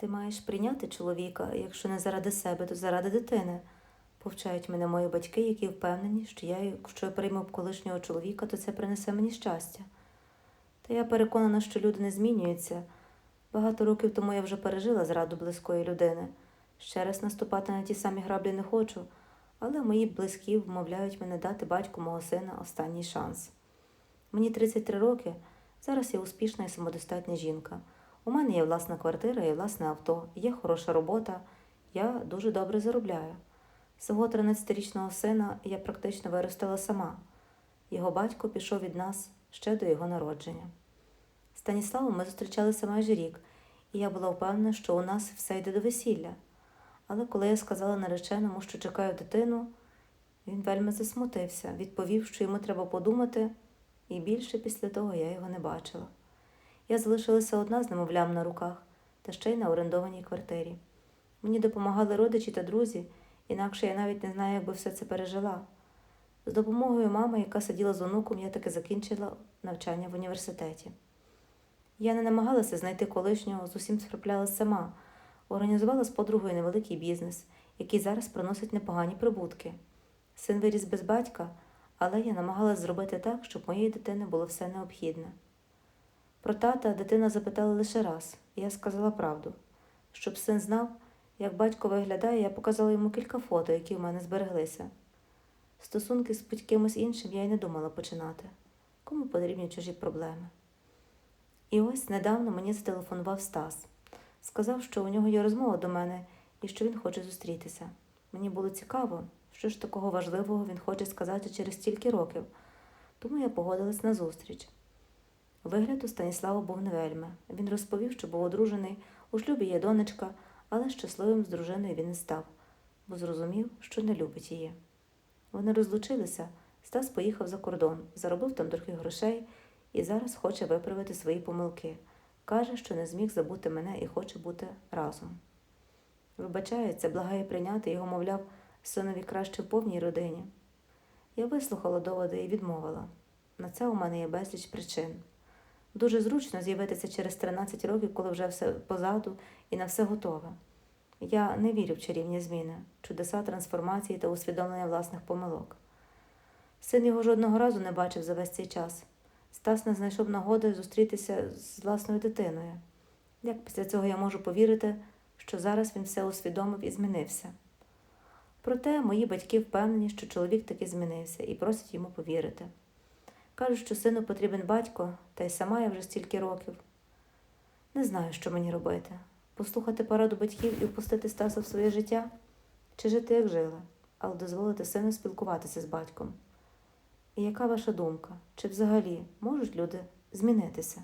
Ти маєш прийняти чоловіка, якщо не заради себе, то заради дитини. Повчають мене мої батьки, які впевнені, що я, якщо я прийму колишнього чоловіка, то це принесе мені щастя. Та я переконана, що люди не змінюються. Багато років тому я вже пережила зраду близької людини. Ще раз наступати на ті самі граблі не хочу, але мої близькі вмовляють мене дати батьку мого сина останній шанс. Мені 33 роки, зараз я успішна і самодостатня жінка. У мене є власна квартира і власне авто, є хороша робота, я дуже добре заробляю. Свого 13-річного сина я практично виростила сама. Його батько пішов від нас ще до його народження. Станіславом ми зустрічалися майже рік, і я була впевнена, що у нас все йде до весілля. Але коли я сказала нареченому, що чекаю дитину, він вельми засмутився, відповів, що йому треба подумати, і більше після того я його не бачила. Я залишилася одна з немовлям на руках та ще й на орендованій квартирі. Мені допомагали родичі та друзі, інакше я навіть не знаю, як би все це пережила. З допомогою мами, яка сиділа з онуком, я таки закінчила навчання в університеті. Я не намагалася знайти колишнього, з усім справлялася сама, організувала з подругою невеликий бізнес, який зараз приносить непогані прибутки. Син виріс без батька, але я намагалась зробити так, щоб моєї дитини було все необхідне. Про тата дитина запитала лише раз, і я сказала правду. Щоб син знав, як батько виглядає, я показала йому кілька фото, які в мене збереглися. Стосунки з будь-кимось іншим я й не думала починати. Кому потрібні чужі проблеми? І ось недавно мені зателефонував Стас. Сказав, що у нього є розмова до мене і що він хоче зустрітися. Мені було цікаво, що ж такого важливого він хоче сказати через стільки років, тому я погодилась на зустріч. Вигляд у Станіслава був не вельми. Він розповів, що був одружений, у шлюбі є донечка, але щасливим з дружиною він не став, бо зрозумів, що не любить її. Вони розлучилися, Стас поїхав за кордон, заробив там трохи грошей і зараз хоче виправити свої помилки. Каже, що не зміг забути мене і хоче бути разом. Вибачається, благає прийняти його, мовляв, синові краще в повній родині. Я вислухала доводи і відмовила. На це у мене є безліч причин. Дуже зручно з'явитися через 13 років, коли вже все позаду і на все готове. Я не вірю в чарівні зміни, чудеса трансформації та усвідомлення власних помилок. Син його жодного разу не бачив за весь цей час. Стас не знайшов нагоди зустрітися з власною дитиною. Як після цього я можу повірити, що зараз він все усвідомив і змінився? Проте мої батьки впевнені, що чоловік таки змінився і просять йому повірити. Кажуть, що сину потрібен батько, та й сама я вже стільки років. Не знаю, що мені робити. Послухати пораду батьків і впустити Стаса в своє життя, чи жити, як жила, але дозволити сину спілкуватися з батьком. І яка ваша думка? Чи взагалі можуть люди змінитися?